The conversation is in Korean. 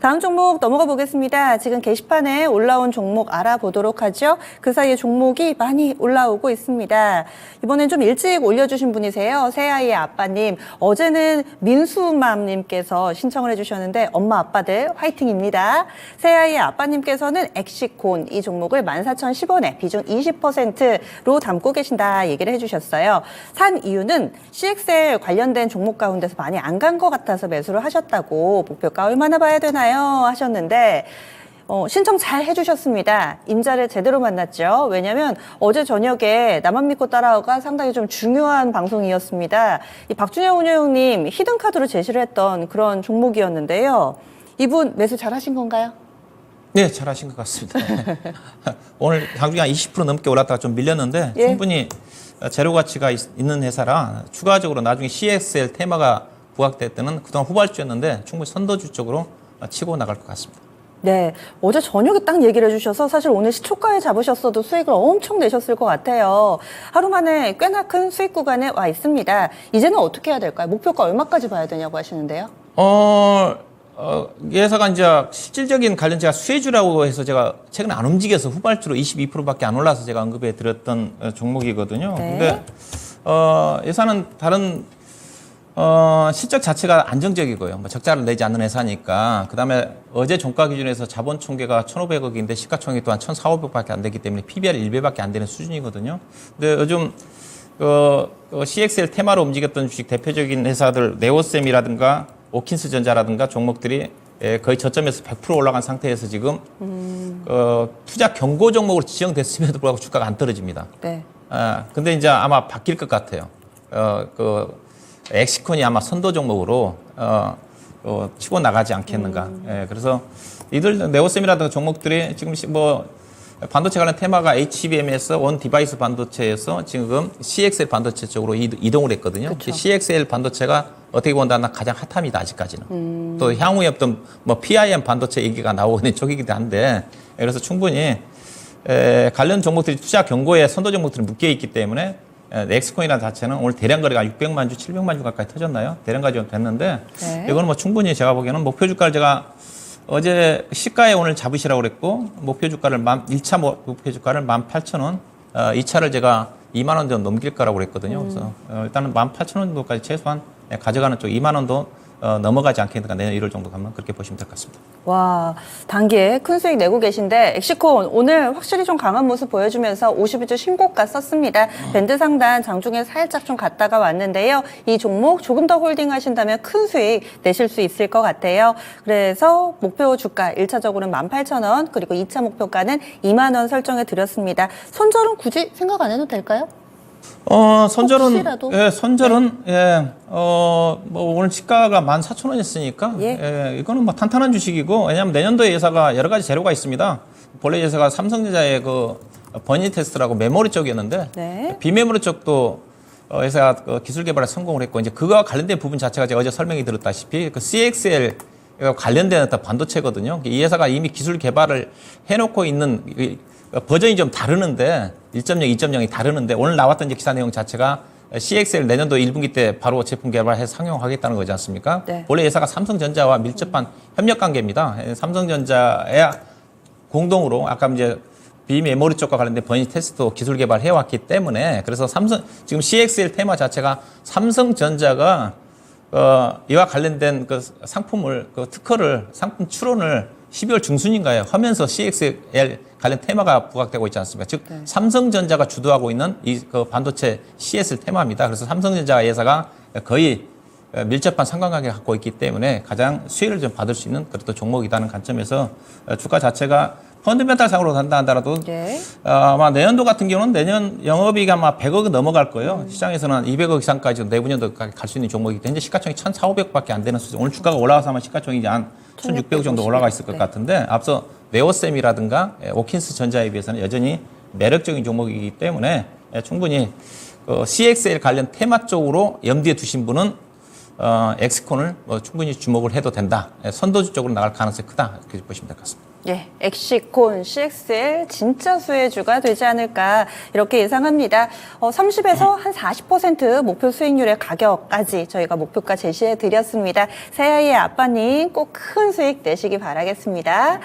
다음 종목 넘어가 보겠습니다. 지금 게시판에 올라온 종목 알아보도록 하죠. 그 사이에 종목이 많이 올라오고 있습니다. 이번엔 좀 일찍 올려주신 분이세요. 새아이의 아빠님. 어제는 민수맘님께서 신청을 해주셨는데 엄마 아빠들 화이팅입니다. 새아이의 아빠님께서는 엑시콘 이 종목을 14,010원에 비중 20%로 담고 계신다 얘기를 해주셨어요. 산 이유는 CXL 관련된 종목 가운데서 많이 안 간 것 같아서 매수를 하셨다고 목표가 얼마나 봐야 되나요 하셨는데 어, 신청 잘 해주셨습니다. 임자를 제대로 만났죠. 왜냐하면 어제 저녁에 나만 믿고 따라오가 상당히 좀 중요한 방송이었습니다. 이 박준영 운영님 히든 카드로 제시를 했던 그런 종목이었는데요. 이분 매수 잘 하신 건가요? 네, 잘 하신 것 같습니다. 오늘 장중에 한 20% 넘게 올랐다가 좀 밀렸는데 예. 충분히 재료 가치가 있, 는 회사라 추가적으로 나중에 CXL 테마가 부각될 때는 그동안 후발주였는데 충분히 선도주 쪽으로 치고 나갈 것 같습니다. 네, 어제 저녁에 딱 얘기를 해주셔서 사실 오늘 시초가에 잡으셨어도 수익을 엄청 내셨을 것 같아요. 하루 만에 꽤나 큰 수익 구간에 와 있습니다. 이제는 어떻게 해야 될까요? 목표가 얼마까지 봐야 되냐고 하시는데요. 어, 어, 이 회사가 이제 실질적인 관련 제가 수혜주라고 해서 제가 최근에 안 움직여서 후발주로 22%밖에 안 올라서 제가 언급해 드렸던 어, 종목이거든요. 네. 근데 어, 회사는 다른 어, 실적 자체가 안정적이고요. 뭐 적자를 내지 않는 회사니까. 그 다음에 어제 종가 기준에서 자본 총계가 1,500억인데 시가총액 또한 1,400억밖에 안 되기 때문에 PBR 1배밖에 안 되는 수준이거든요. 근데 요즘 그, 그 CXL 테마로 움직였던 주식 대표적인 회사들 네오셈이라든가 오킨스 전자라든가 종목들이 예, 거의 저점에서 100% 올라간 상태에서 지금 어, 투자 경고 종목으로 지정됐음에도 불구하고 주가가 안 떨어집니다. 네. 아, 근데 이제 아마 바뀔 것 같아요. 어, 그, 엑시콘이 아마 선도 종목으로, 어, 어 치고 나가지 않겠는가. 예, 그래서 이들 네오셈이라든가 종목들이 지금 시- 뭐, 반도체 관련 테마가 HBM에서 온 디바이스 반도체에서 지금 CXL 반도체 쪽으로 이- 이동을 했거든요. 그쵸. CXL 반도체가 어떻게 본다면 가장 핫합니다, 아직까지는. 또 향후에 어떤 뭐 PIM 반도체 얘기가 나오고 있는 쪽이기도 한데, 예, 그래서 충분히 에, 관련 종목들이 투자 경고에 선도 종목들이 묶여 있기 때문에 에, 엑스코인이라는 자체는 오늘 대량 거래가 600만 주, 700만 주 가까이 터졌나요? 대량 거래 좀 됐는데 네. 이거는 뭐 충분히 제가 보기에는 목표 주가를 제가 어제 시가에 오늘 잡으시라고 그랬고 목표 주가를 만 1차 모- 목표 주가를 18,000원, 어, 2차를 제가 2만 원 정도 넘길 거라고 그랬거든요. 그래서 어, 일단은 18,000원 정도까지 최소한 예, 가져가는 쪽 2만 원도 어, 넘어가지 않겠는가 내년 1월 정도 가면 그렇게 보시면 될 것 같습니다. 와, 단기에 큰 수익 내고 계신데 엑시콘 오늘 확실히 좀 강한 모습 보여주면서 50일주 신고가 썼습니다. 밴드 상단 장중에 살짝 좀 갔다가 왔는데요. 이 종목 조금 더 홀딩 하신다면 큰 수익 내실 수 있을 것 같아요. 그래서 목표 주가 1차적으로는 18,000원 그리고 2차 목표가는 2만 원 설정해 드렸습니다. 손절은 굳이 생각 안 해도 될까요? 어, 선절은 혹시라도? 네. 예, 선절은 예. 어, 뭐 오늘 시가가 14,000원이었으니까 예. 예. 이거는 뭐 탄탄한 주식이고 왜냐하면 내년도에 회사가 여러 가지 재료가 있습니다. 본래 회사가 삼성전자의 그 버니 테스트라고 메모리 쪽이었는데 네. 비메모리 쪽도 어, 회사가 그 기술 개발에 성공을 했고 이제 그거와 관련된 부분 자체가 제가 어제 설명이 드렸다시피 그 CXL 가 관련된 어떤 반도체거든요. 이 회사가 이미 기술 개발을 해놓고 있는 이 버전이 좀 다르는데 1.0, 2.0이 다르는데 오늘 나왔던 기사 내용 자체가 CXL 내년도 1분기 때 바로 제품 개발해서 상용하겠다는 거지 않습니까? 네. 원래 회사가 삼성전자와 밀접한 협력 관계입니다. 예, 삼성전자의 공동으로 아까 이제 비메모리 쪽과 관련된 버니 테스트 기술 개발해 왔기 때문에 그래서 삼성 지금 CXL 테마 자체가 삼성전자가 어 이와 관련된 그 상품을 그 특허를 상품 출원을 12월 중순인가요? 하면서 CXL 관련 테마가 부각되고 있지 않습니까? 즉 삼성전자가 주도하고 있는 이 그 반도체 CSL 테마입니다. 그래서 삼성전자 회사가 거의 어, 밀접한 상관관계를 갖고 있기 때문에 가장 수혜를 좀 받을 수 있는 그런 종목이라는 관점에서 어, 주가 자체가 펀드멘탈 상으로 간다 하더라도 네. 어, 아마 내년도 같은 경우는 내년 영업이익 아마 100억은 넘어갈 거예요. 시장에서는 200억 이상까지 내분년도까지 갈 수 있는 종목이기 때문에 현재 시가총이 1,400억밖에 안 되는 수준. 오늘 주가가 올라가서 아마 시가총이 이제 한 1,600억 정도 올라가 있을 것 네. 같은데 앞서 네오셈이라든가 오킨스 예, 전자에 비해서는 여전히 매력적인 종목이기 때문에 예, 충분히 그 CXL 관련 테마 쪽으로 염두에 두신 분은 어, 엑시콘을 뭐 충분히 주목을 해도 된다. 예, 선도주 쪽으로 나갈 가능성이 크다. 이렇게 보시면 될 것 같습니다. 예, 엑시콘, CXL 진짜 수혜주가 되지 않을까 이렇게 예상합니다. 어, 30에서 한 40% 목표 수익률의 가격까지 저희가 목표가 제시해 드렸습니다. 새아이의 아빠님 꼭 큰 수익 내시기 바라겠습니다.